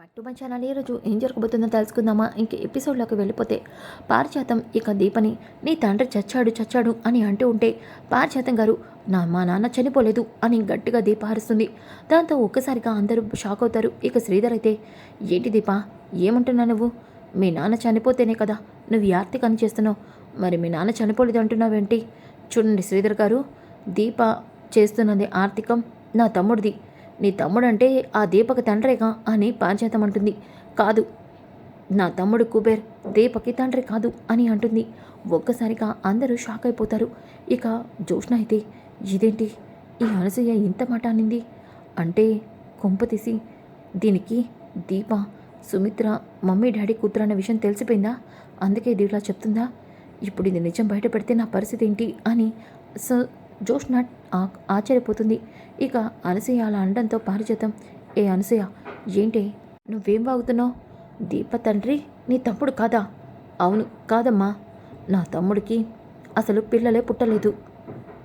But my channel ఈరోజు ఏం జరగబోతుందో తెలుసుకుందామా? ఇంక ఎపిసోడ్లోకి వెళ్ళిపోతే పారిజాతం ఇక దీపని నీ తండ్రి చచ్చాడు చచ్చాడు అని అంటూ ఉంటే పారిజాతం గారు నా మా నాన్న చనిపోలేదు అని గట్టిగా దీప అరుస్తుంది దాంతో ఒక్కసారిగా అందరూ షాక్ అవుతారు. ఇక శ్రీధర్ అయితే ఏంటి దీప? ఏమంటున్నా నువ్వు? మీ నాన్న చనిపోతేనే కదా నువ్వు ఈ ఆర్తి కని చేస్తున్నావు. మరి మీ నాన్న చనిపోలేదు అంటున్నావేంటి? చూడండి శ్రీధర్ గారు దీప చేస్తున్నది ఆర్థికం నా తమ్ముడిది. నీ తమ్ముడంటే ఆ దీపక తండ్రేగా అని పాంచేతమంటుంది. అంటుంది కాదు నా తమ్ముడు కుబేర్ దీపకి తండ్రి కాదు అని అంటుంది. ఒక్కసారిగా అందరూ షాక్ అయిపోతారు. ఇక జోష్ణ అయితే ఇదేంటి? ఈ అనసూయ ఇంత మాట అనింది. అంటే కొంప తీసి దీనికి దీప సుమిత్ర మమ్మీ డాడీ కూతురు అన్న విషయం తెలిసిపోయిందా? అందుకే ఇది ఇలా చెప్తుందా? ఇప్పుడు ఇది నిజం బయట పెడితే నా పరిస్థితి ఏంటి? అని సో జోష్న ఆ- ఆశ్చర్యపోతుంది. ఇక అనసూయ అలా అనడంతో పారిజాతం. ఏ అనసూయ ఏంటి? నువ్వేం వాగుతున్నావు? దీప తండ్రి నీ తమ్ముడు కాదా? అవును కాదమ్మా. నా తమ్ముడికి అసలు పిల్లలే పుట్టలేదు.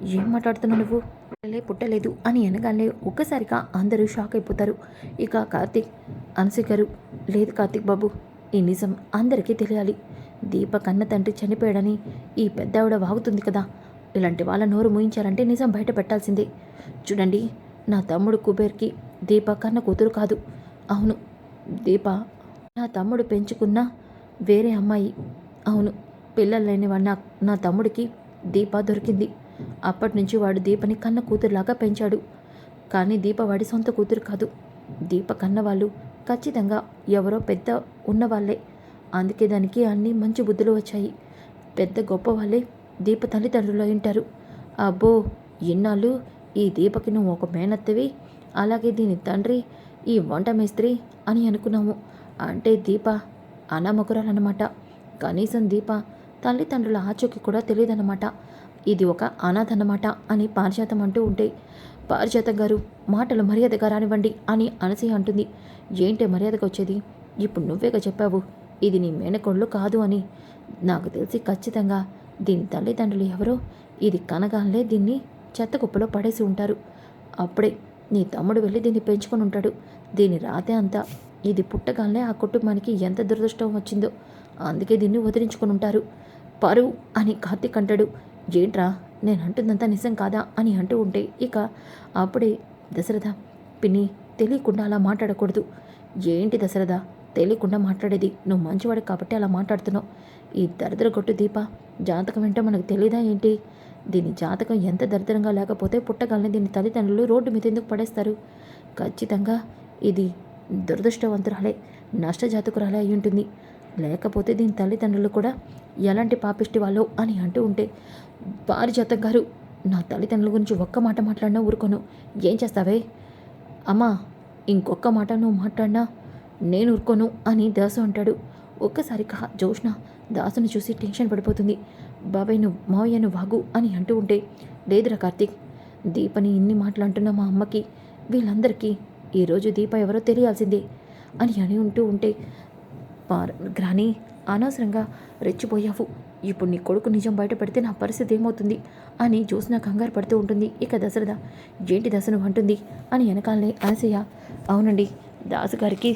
ఏం మాట్లాడుతున్నావు నువ్వు? పిల్లలే పుట్టలేదు అని అనగానే ఒక్కసారిగా అందరూ షాక్ అయిపోతారు. ఇక కార్తీక్ అనసూయ గారు లేదు కార్తీక్ బాబు ఈ నిజం అందరికీ తెలియాలి. దీప కన్న తండ్రి చనిపోయాడని ఈ పెద్దావిడ వాగుతుంది కదా. ఇలాంటి వాళ్ళ నోరు ముయించారంటే నిజం బయట పెట్టాల్సిందే. చూడండి నా తమ్ముడు కుబేర్కి దీప కన్న కూతురు కాదు. అవును దీప నా తమ్ముడు పెంచుకున్న వేరే అమ్మాయి. అవును పిల్లలు లేని వాడు నా నా తమ్ముడికి దీప దొరికింది. అప్పటి నుంచి వాడు దీపని కన్న కూతురులాగా పెంచాడు. కానీ దీప వాడి సొంత కూతురు కాదు. దీప కన్న వాళ్ళు ఖచ్చితంగా ఎవరో పెద్ద ఉన్నవాళ్ళే. అందుకే దానికి అన్ని మంచి బుద్ధులు వచ్చాయి. పెద్ద గొప్ప వాళ్ళే దీప తల్లిదండ్రులు అయింటారు. అబ్బో ఇన్నాళ్ళు ఈ దీపకి నువ్వు ఒక మేనత్తవి అలాగే దీని తండ్రి ఈ వంట మేస్త్రి అని అనుకున్నాము. అంటే దీప అనామకురాలన్నమాట. కనీసం దీప తల్లిదండ్రుల ఆచూకీ కూడా తెలియదన్నమాట. ఇది ఒక అనాథ అన్నమాట అని పారిజాతం అంటూ ఉంటే పారిజాతం గారు మాటలు మర్యాదగా రానివ్వండి అని అనసూయ అంటుంది. ఏంటి మర్యాదగా వచ్చేది? ఇప్పుడు నువ్వేగా చెప్పావు ఇది నీ మేనకోళ్ళు కాదు అని. నాకు తెలిసి ఖచ్చితంగా దీని తల్లిదండ్రులు ఎవరో? ఇది కనగానే దీన్ని చెత్త కుప్పలో పడేసి ఉంటారు. అప్పుడే నీ తమ్ముడు వెళ్ళి దీన్ని పెంచుకొని ఉంటాడు. దీని రాతే అంతా. ఇది పుట్టగానే ఆ కుటుంబానికి ఎంత దురదృష్టం వచ్చిందో. అందుకే దీన్ని వదిలించుకొని ఉంటారు. పరువు అని కార్తీక్ అంటాడు. ఏంట్రా? నేను అంటుందంతా నిజం కాదా? అని అంటూ ఉంటే ఇక అప్పుడే దశరథ పిన్ని తెలియకుండా అలా మాట్లాడకూడదు. ఏంటి దశరథ? తెలియకుండా మాట్లాడేది. నువ్వు మంచివాడు కాబట్టి అలా మాట్లాడుతున్నావు. ఈ దరిద్ర కొట్టు దీప జాతకం ఏంటో మనకు తెలియదా ఏంటి? దీని జాతకం ఎంత దరిద్రంగా లేకపోతే పుట్టగాలని దీని తల్లిదండ్రులు రోడ్డు మీద ఎందుకు పడేస్తారు? ఖచ్చితంగా ఇది దురదృష్టవంతురాలే నష్టజాతకురాలే అయి ఉంటుంది. లేకపోతే దీని తల్లిదండ్రులు కూడా ఎలాంటి పాపిష్టి వాళ్ళో అని అంటూ ఉంటే పారిజాతం గారు నా తల్లిదండ్రుల గురించి ఒక్క మాట మాట్లాడినా ఊరుకోను. ఏం చేస్తావే? అమ్మా ఇంకొక్క మాట నువ్వు మాట్లాడినా నేను ఊరుకోను అని దాసు అంటాడు. ఒక్కసారిగా జోష్న దాసును చూసి టెన్షన్ పడిపోతుంది. బాబాయ్ను మావయ్యను మావయ్య వాగు అని అంటూ ఉంటే లేదురా కార్తీక్ దీపని ఇన్ని మాటలు అంటున్న మా అమ్మకి వీళ్ళందరికీ ఈరోజు దీప ఎవరో తెలియాల్సిందే అని అని ఉంటూ ఉంటే గ్రాని అనవసరంగా రెచ్చిపోయావు. ఇప్పుడు నీ కొడుకు నిజం బయట పెడితే నా పరిస్థితి ఏమవుతుంది? అని జ్యోత్స్న కంగారు పడుతూ ఉంటుంది. ఇక దశరథ ఏంటి దశను అంటుంది? అని వెనకాలనే అనసయ్య అవునండి దాసు గారికి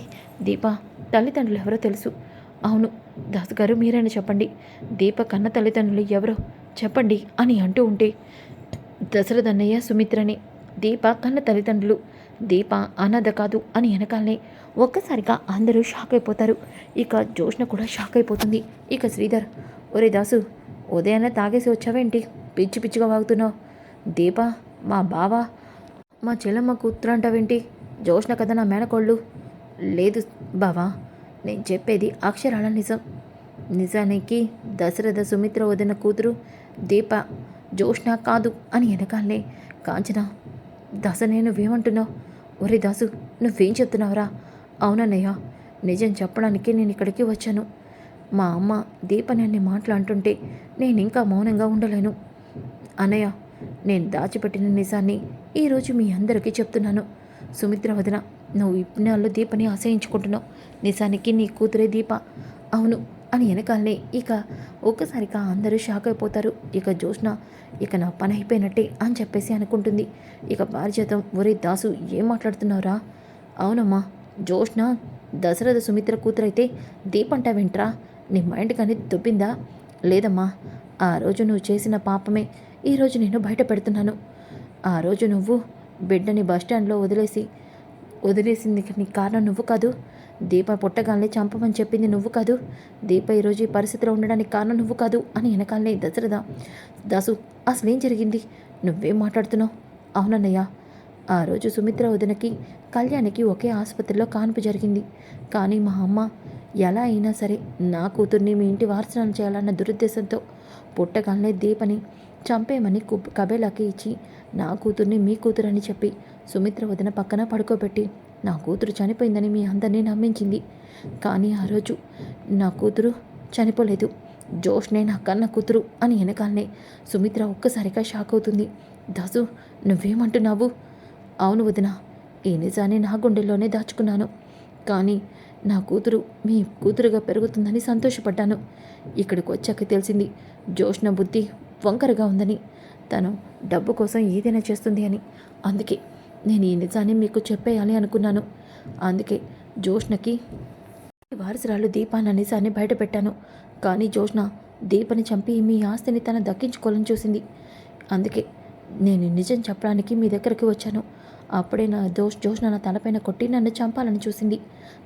దీప తల్లిదండ్రులు ఎవరో తెలుసు. అవును దాసు గారు మీరైనా చెప్పండి. దీప కన్న తల్లిదండ్రులు ఎవరో చెప్పండి అని అంటూ ఉంటే దశరథ అన్నయ్య సుమిత్రని దీప కన్న తల్లిదండ్రులు దీప అనాథ కాదు అని వెనకాలనే ఒక్కసారిగా అందరూ షాక్ అయిపోతారు. ఇక జోష్న కూడా షాక్ అయిపోతుంది. ఇక శ్రీధర్ ఒరే దాసు ఉదయాన్నే తాగేసి వచ్చావేంటి? పిచ్చి పిచ్చిగా వాగుతున్నావు. దీప మా బావ మా చెల్లమ్మ కూతురు అంటావేంటి? జోష్న కదా నా మేనకోళ్ళు. లేదు బావా నేను చెప్పేది అక్షరాల నిజం. నిజానికి దశరథ సుమిత్ర వదిన కూతురు దీప జోష్న కాదు అని వెనకాలనే కాంచన దాస నేను వేమంటున్నావు ఒరే దాసు నువ్వేం చెప్తున్నావురా? అవునన్నయ్య నిజం చెప్పడానికి నేను ఇక్కడికి వచ్చాను. మా అమ్మ దీపని అన్ని మాట్లాడుతుంటే నేను ఇంకా మౌనంగా ఉండలేను. అన్నయ్య నేను దాచిపెట్టిన నిజాన్ని ఈరోజు మీ అందరికీ చెప్తున్నాను. సుమిత్ర వదిన నువ్వు ఇన్నాళ్ళు దీపని ఆశయించుకుంటున్నావు. నిజానికి నీ కూతురే దీప. అవును అని వెనకాలనే ఇక ఒక్కసారిగా అందరూ షాక్ అయిపోతారు. ఇక జోష్న ఇక నా పని అయిపోయినట్టే అని చెప్పేసి అనుకుంటుంది. ఇక పారిజాతం ఒరే దాసు ఏం మాట్లాడుతున్నావురా? అవునమ్మా జోష్న దశరథ సుమిత్ర కూతురైతే దీపంట వింట్రా? నీ మైండ్ కానీ దుబ్బిందా? లేదమ్మా ఆ రోజు నువ్వు చేసిన పాపమే. ఈరోజు నేను బయట పెడుతున్నాను. ఆ రోజు నువ్వు బిడ్డని బస్టాండ్లో వదిలేసి వదిలేసింది నీ కారణం నువ్వు కాదు. దీప పుట్టగానే చంపమని చెప్పింది నువ్వు కాదు. దీప ఈరోజు ఈ పరిస్థితిలో ఉండడానికి కారణం నువ్వు కాదు అని వెనకాలనే దశరథ దాసు అసలేం జరిగింది? నువ్వేం మాట్లాడుతున్నావు? అవునన్నయ్య ఆ రోజు సుమిత్ర వదినకి కళ్యాణికి ఒకే ఆసుపత్రిలో కాన్పు జరిగింది. కానీ మా అమ్మ ఎలా అయినా సరే నా కూతుర్ని మీ ఇంటి వారసనం చేయాలన్న దురుద్దేశంతో పుట్టగానే దీపని చంపేమని కు కబేలాకి ఇచ్చి నా కూతుర్ని మీ కూతురని చెప్పి సుమిత్ర వదిన పక్కన పడుకోబెట్టి నా కూతురు చనిపోయిందని మీ అందరినీ నమ్మించింది. కానీ ఆ రోజు నా కూతురు చనిపోలేదు. జోష్నే నా కన్న కూతురు అని వెనకాలనే సుమిత్ర ఒక్కసారిగా షాక్ అవుతుంది. దాసు నువ్వేమంటున్నావు? అవును వదిన ఈ నిజాన్ని నా గుండెల్లోనే దాచుకున్నాను. కానీ నా కూతురు మీ కూతురుగా పెరుగుతుందని సంతోషపడ్డాను. ఇక్కడికి వచ్చాక తెలిసింది జోష్న బుద్ధి వంకరగా ఉందని. తను డబ్బు కోసం ఏదైనా చేస్తుంది అని. అందుకే నేను ఈ నిజాన్ని మీకు చెప్పేయాలి అనుకున్నాను. అందుకే జోష్నకి వారసురాలు దీపాన్ని నిజాన్ని బయటపెట్టాను. కానీ జోష్న దీపని చంపి మీ ఆస్తిని తన దక్కించుకోవాలని చూసింది. అందుకే నేను నిజం చెప్పడానికి మీ దగ్గరికి వచ్చాను. అప్పుడే నా దోష్ జోష్న నా తలపైన కొట్టి నన్ను చంపాలని చూసింది.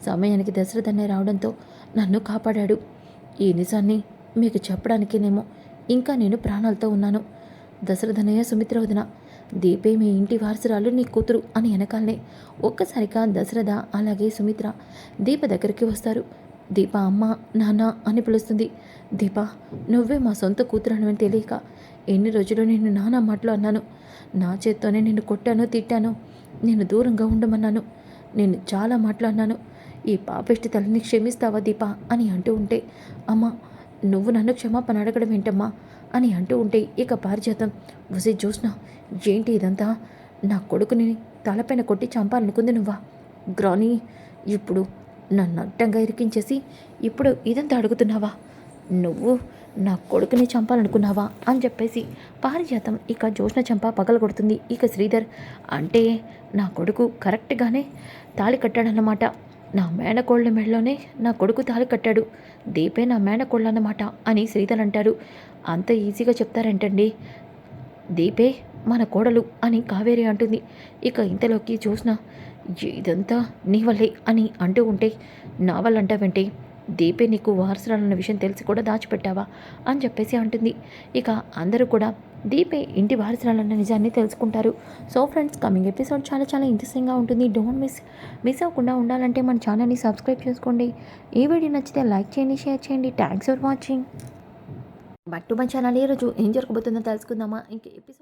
సమయానికి దశరథన్నే రావడంతో నన్ను కాపాడాడు. ఈ నిజాన్ని మీకు చెప్పడానికేనేమో ఇంకా నేను ప్రాణాలతో ఉన్నాను. దశరథనయ్య సుమిత్ర వదిన దీపే మీ ఇంటి వారసురాలు నీ కూతురు అని వెనకాలనే ఒక్కసారిగా దశరథ అలాగే సుమిత్ర దీప దగ్గరికి వస్తారు. దీప అమ్మ నాన్న అని పిలుస్తుంది. దీప నువ్వే మా సొంత కూతురు అని తెలియక ఎన్ని రోజులు నేను నానా మాటలు అన్నాను. నా చేత్తోనే నిన్ను కొట్టాను తిట్టాను. నేను దూరంగా ఉండమన్నాను. నేను చాలా మాట్లాడినాను ఈ పాపిష్టి తల్లిని క్షమిస్తావా దీప అని అంటూ ఉంటే అమ్మ నువ్వు నన్ను క్షమాపణ అడగడం ఏంటమ్మా? అని అంటూ ఉంటే ఇక పారిజాతం. వసే జ్యోత్స్న ఏంటి ఇదంతా? నా కొడుకుని తలపైన కొట్టి చంపాలనుకుంది నువ్వా? గ్రాని ఇప్పుడు నన్ను అడ్డంగా ఇరికించేసి ఇప్పుడు ఇదంతా అడుగుతున్నావా? నువ్వు నా కొడుకుని చంపాలనుకున్నావా? అని చెప్పేసి పారిజాతం ఇక జోష్న చంప పగలగొడుతుంది. ఇక శ్రీధర్ అంటే నా కొడుకు కరెక్ట్గానే తాళి కట్టాడన్నమాట. నా మేనకోళ్ళ మెడలోనే నా కొడుకు తాళి కట్టాడు. దీపే నా మేనకోళ్ళు అన్నమాట అని శ్రీధర్ అంటారు అంత ఈజీగా చెప్తారేంటండి? దీపే మన కోడలు అని కావేరి అంటుంది. ఇక ఇంతలోకి చూసిన ఇదంతా నీ వల్లే అని అంటూ ఉంటే నా వల్ల దీపే నీకు వారసురాలన్న విషయం తెలిసి కూడా దాచిపెట్టావా? అని చెప్పేసి అంటుంది. ఇక అందరూ కూడా దీపే ఇంటి వారసురాలన్న నిజాన్ని తెలుసుకుంటారు. సో ఫ్రెండ్స్ కమింగ్ ఎపిసోడ్ చాలా చాలా ఇంట్రెస్టింగ్గా ఉంటుంది. డోంట్ మిస్ మిస్ అవ్వకుండా ఉండాలంటే మన ఛానల్ని సబ్స్క్రైబ్ చేసుకోండి. ఈ వీడియో నచ్చితే లైక్ చేయండి షేర్ చేయండి. థ్యాంక్స్ ఫర్ వాచింగ్ బట్టు మన ఛానల్ ఈరోజు రోజు ఏం జరగబోతుందో తెలుసుకుందామా? ఇంక ఎపిసోడ్